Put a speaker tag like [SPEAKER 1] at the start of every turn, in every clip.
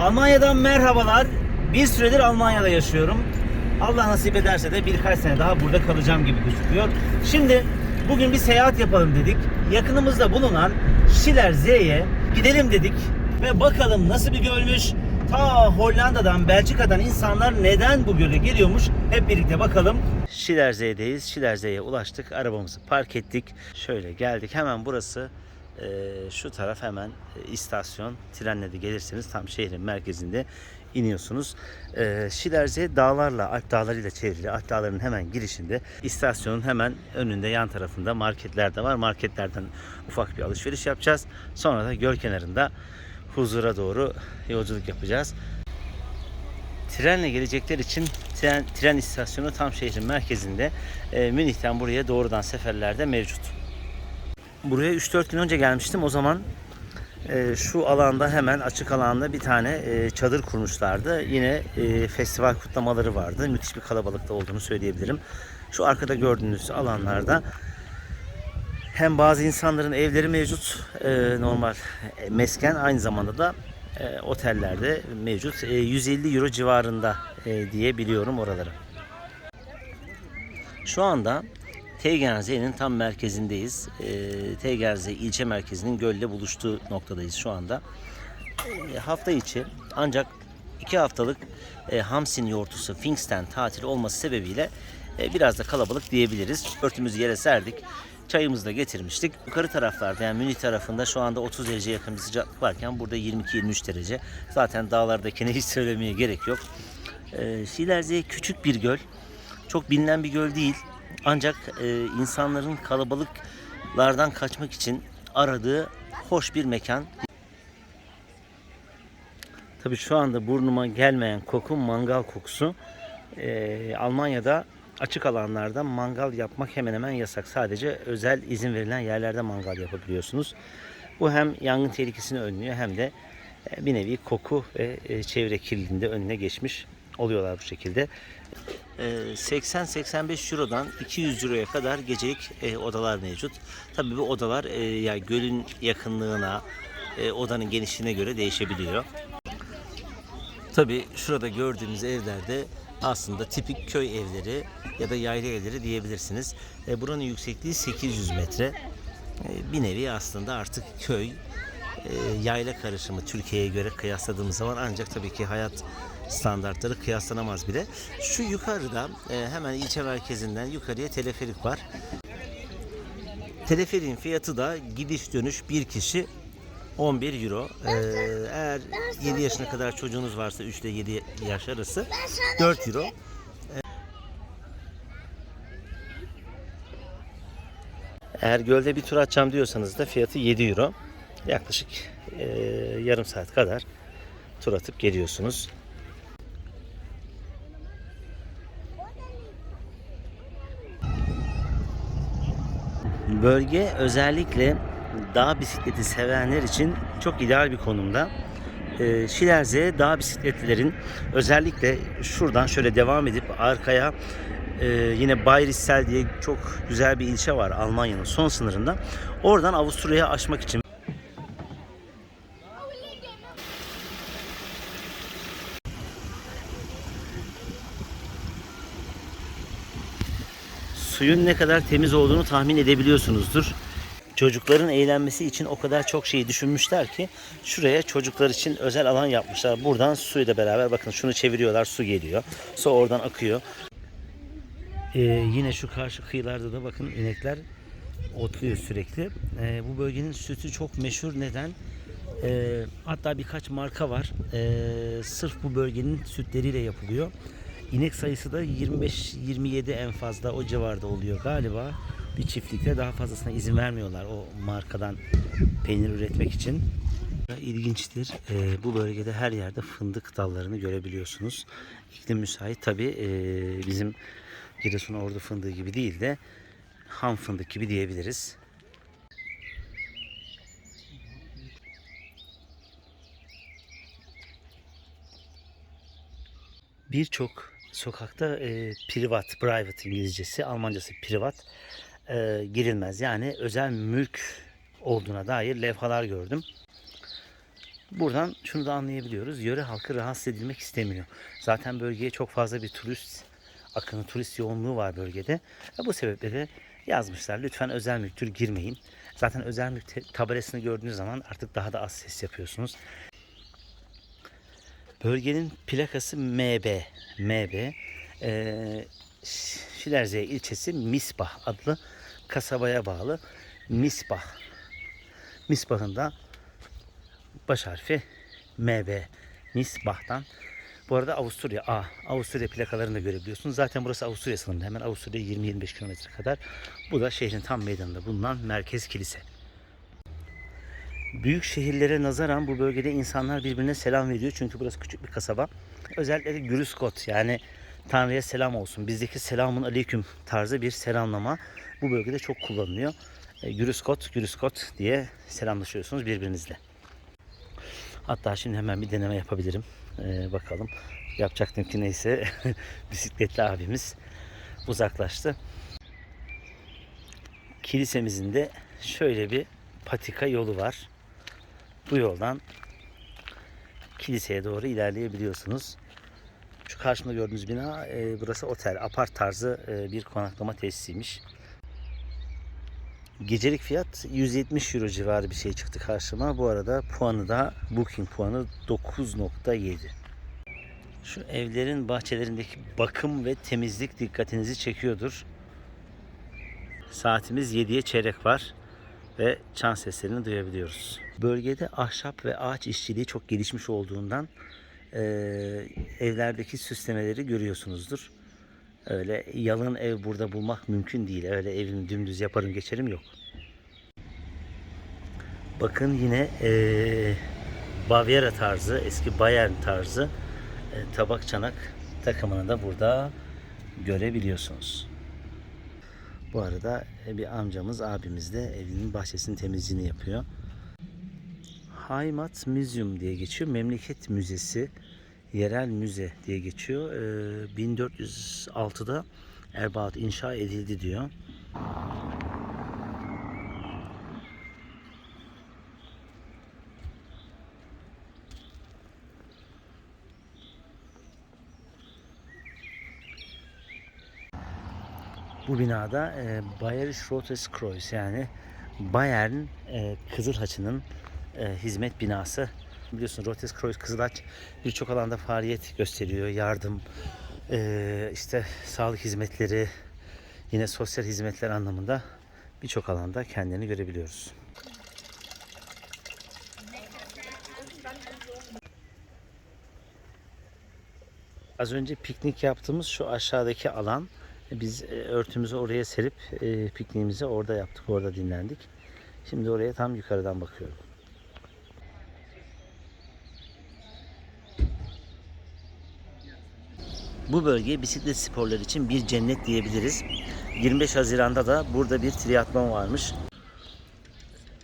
[SPEAKER 1] Almanya'dan merhabalar. Bir süredir Almanya'da yaşıyorum. Allah nasip ederse de birkaç sene daha burada kalacağım gibi gözüküyor. Şimdi bugün bir seyahat yapalım dedik. Yakınımızda bulunan Schiller Z'ye gidelim dedik. Ve bakalım nasıl bir gölmüş. Ta Hollanda'dan, Belçika'dan insanlar neden bu göle geliyormuş? Hep birlikte bakalım. Schiller Z'deyiz. Schiller Z'ye ulaştık. Arabamızı park ettik. Şöyle geldik. Hemen burası ee, şu taraf hemen e, istasyon. Trenle de gelirseniz tam şehrin merkezinde iniyorsunuz. Ee, Şilerce dağlarla, Alp dağlarıyla çevrili. Alp dağlarının hemen girişinde. istasyonun hemen önünde yan tarafında marketler de var. Marketlerden ufak bir alışveriş yapacağız. Sonra da göl kenarında huzura doğru yolculuk yapacağız. Trenle gelecekler için tren, tren istasyonu tam şehrin merkezinde. Ee, Münih'ten buraya doğrudan seferlerde mevcut. Buraya 3-4 gün önce gelmiştim. O zaman e, şu alanda hemen açık alanda bir tane e, çadır kurmuşlardı. Yine e, festival kutlamaları vardı. Müthiş bir kalabalıkta olduğunu söyleyebilirim. Şu arkada gördüğünüz alanlarda hem bazı insanların evleri mevcut e, normal e, mesken aynı zamanda da e, otellerde mevcut. E, 150 euro civarında e, diye biliyorum oraları. Şu anda Tegerze'nin tam merkezindeyiz. E, Tegerze ilçe merkezinin gölle buluştuğu noktadayız şu anda. E, hafta içi ancak iki haftalık e, Hamsin yoğurtusu Pfingsten tatili olması sebebiyle e, biraz da kalabalık diyebiliriz. Örtümüzü yere serdik. Çayımızı da getirmiştik. Yukarı taraflarda yani Münih tarafında şu anda 30 derece yakın bir sıcaklık varken burada 22-23 derece. Zaten dağlardakine hiç söylemeye gerek yok. E, Şilerze küçük bir göl. Çok bilinen bir göl değil. Ancak e, insanların kalabalıklardan kaçmak için aradığı hoş bir mekan. Tabii şu anda burnuma gelmeyen koku mangal kokusu. E, Almanya'da açık alanlarda mangal yapmak hemen hemen yasak. Sadece özel izin verilen yerlerde mangal yapabiliyorsunuz. Bu hem yangın tehlikesini önlüyor hem de e, bir nevi koku ve e, çevre kirliliğinde önüne geçmiş oluyorlar bu şekilde. E, 80-85 Euro'dan 200 Euro'ya kadar gecelik e, odalar mevcut. Tabii bu odalar e, yani gölün yakınlığına, e, odanın genişliğine göre değişebiliyor. Tabii şurada gördüğünüz evlerde aslında tipik köy evleri ya da yayla evleri diyebilirsiniz. Buranın yüksekliği 800 metre. Bir nevi aslında artık köy yayla karışımı Türkiye'ye göre kıyasladığımız zaman ancak tabii ki hayat standartları kıyaslanamaz bile. Şu yukarıda e, hemen ilçe merkezinden yukarıya teleferik var. Teleferiğin fiyatı da gidiş dönüş bir kişi 11 euro. Ee, eğer 7 yaşına kadar çocuğunuz varsa 3 ile 7 yaş arası 4 euro. Eğer gölde bir tur atacağım diyorsanız da fiyatı 7 euro. Yaklaşık e, yarım saat kadar tur atıp geliyorsunuz. Bölge özellikle dağ bisikleti sevenler için çok ideal bir konumda. Ee, Şilerze dağ bisikletlilerin özellikle şuradan şöyle devam edip arkaya e, yine Bayrissel diye çok güzel bir ilçe var Almanya'nın son sınırında. Oradan Avusturya'ya aşmak için suyun ne kadar temiz olduğunu tahmin edebiliyorsunuzdur. Çocukların eğlenmesi için o kadar çok şeyi düşünmüşler ki şuraya çocuklar için özel alan yapmışlar. Buradan suyla beraber bakın şunu çeviriyorlar su geliyor. Su oradan akıyor. Ee, yine şu karşı kıyılarda da bakın inekler otluyor sürekli. Ee, bu bölgenin sütü çok meşhur. Neden? Ee, hatta birkaç marka var. Ee, sırf bu bölgenin sütleriyle yapılıyor. İnek sayısı da 25-27 en fazla o civarda oluyor galiba. Bir çiftlikte daha fazlasına izin vermiyorlar o markadan peynir üretmek için. İlginçtir. Ee, bu bölgede her yerde fındık dallarını görebiliyorsunuz. İklim müsait tabi bizim Giresun Ordu fındığı gibi değil de ham fındık gibi diyebiliriz. Birçok sokakta e, privat, private İngilizcesi, Almancası privat e, girilmez. Yani özel mülk olduğuna dair levhalar gördüm. Buradan şunu da anlayabiliyoruz. Yöre halkı rahatsız edilmek istemiyor. Zaten bölgeye çok fazla bir turist akını, turist yoğunluğu var bölgede. E, Bu sebeple de yazmışlar. Lütfen özel mülktür girmeyin. Zaten özel mülk tabelasını gördüğünüz zaman artık daha da az ses yapıyorsunuz. Bölgenin plakası MB. MB. Ee, Şilerze ilçesi Misbah adlı kasabaya bağlı Misbah. Misbah'ın da baş harfi MB. Misbah'tan. Bu arada Avusturya A. Avusturya plakalarını da görebiliyorsunuz. Zaten burası Avusturya sınırında. Hemen Avusturya 20-25 kilometre kadar. Bu da şehrin tam meydanında bulunan merkez kilise. Büyük şehirlere nazaran bu bölgede insanlar birbirine selam veriyor. Çünkü burası küçük bir kasaba. Özellikle de Gürüskot yani Tanrı'ya selam olsun. Bizdeki selamun aleyküm tarzı bir selamlama bu bölgede çok kullanılıyor. E, Gürüskot, Gürüskot diye selamlaşıyorsunuz birbirinizle. Hatta şimdi hemen bir deneme yapabilirim. Ee, bakalım. Yapacaktım ki neyse bisikletli abimiz uzaklaştı. Kilisemizin de şöyle bir patika yolu var. Bu yoldan kiliseye doğru ilerleyebiliyorsunuz. Şu karşımda gördüğünüz bina e, burası otel, apart tarzı e, bir konaklama tesisiymiş. Gecelik fiyat 170 euro civarı bir şey çıktı karşıma. Bu arada puanı da booking puanı 9.7. Şu evlerin bahçelerindeki bakım ve temizlik dikkatinizi çekiyordur. Saatimiz 7'ye çeyrek var ve çan seslerini duyabiliyoruz. Bölgede ahşap ve ağaç işçiliği çok gelişmiş olduğundan eee, evlerdeki süslemeleri görüyorsunuzdur. Öyle yalın ev burada bulmak mümkün değil. Öyle evimi dümdüz yaparım geçerim yok. Bakın yine eee Bavyera tarzı, eski Bayern tarzı e, tabak çanak takımını da burada görebiliyorsunuz. Bu arada e, bir amcamız, abimiz de evinin bahçesinin temizliğini yapıyor. Heimat Museum diye geçiyor. Memleket Müzesi, yerel müze diye geçiyor. Ee, 1406'da Erbaat inşa edildi diyor. Bu binada e, Bayerische Rotes Kreuz yani Bayern e, Kızıl Haçı'nın e, hizmet binası. Biliyorsun Rotes Kreuz Kızıl Haç birçok alanda faaliyet gösteriyor. Yardım, e, işte sağlık hizmetleri, yine sosyal hizmetler anlamında birçok alanda kendini görebiliyoruz. Az önce piknik yaptığımız şu aşağıdaki alan biz e, örtümüzü oraya serip e, pikniğimizi orada yaptık, orada dinlendik. Şimdi oraya tam yukarıdan bakıyorum. Bu bölge bisiklet sporları için bir cennet diyebiliriz. 25 Haziran'da da burada bir triatlon varmış.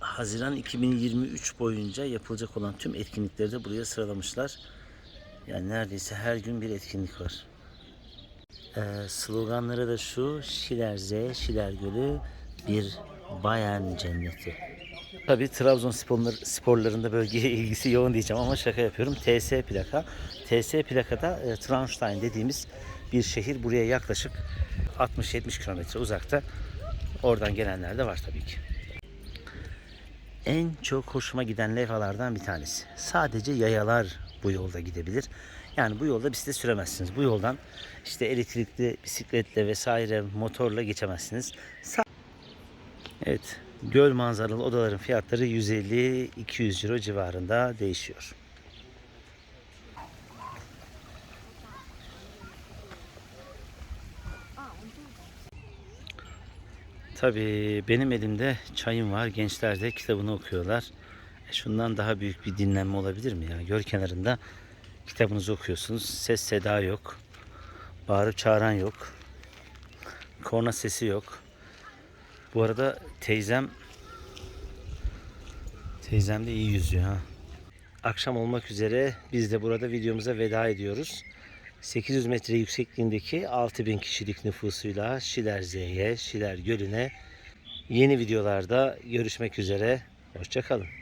[SPEAKER 1] Haziran 2023 boyunca yapılacak olan tüm etkinlikleri de buraya sıralamışlar. Yani neredeyse her gün bir etkinlik var. Ee, sloganları da şu Şiler Z, Şiler Gölü bir Bayern cenneti. Tabi Trabzon sporlar, sporlarında bölgeye ilgisi yoğun diyeceğim ama şaka yapıyorum. TS plaka. TS plakada e, Traunstein dediğimiz bir şehir buraya yaklaşık 60-70 kilometre uzakta. Oradan gelenler de var tabii ki. En çok hoşuma giden levhalardan bir tanesi. Sadece yayalar bu yolda gidebilir. Yani bu yolda bisiklet süremezsiniz. Bu yoldan işte elektrikli bisikletle vesaire motorla geçemezsiniz. Evet. Göl manzaralı odaların fiyatları 150-200 euro civarında değişiyor. Tabii benim elimde çayım var. Gençler de kitabını okuyorlar. E şundan daha büyük bir dinlenme olabilir mi ya? Göl kenarında kitabınızı okuyorsunuz. Ses seda yok. Bağırıp çağıran yok. Korna sesi yok. Bu arada teyzem teyzem de iyi yüzüyor ha. Akşam olmak üzere biz de burada videomuza veda ediyoruz. 800 metre yüksekliğindeki 6000 kişilik nüfusuyla Şiler Z'ye, Şiler Gölü'ne yeni videolarda görüşmek üzere. Hoşçakalın.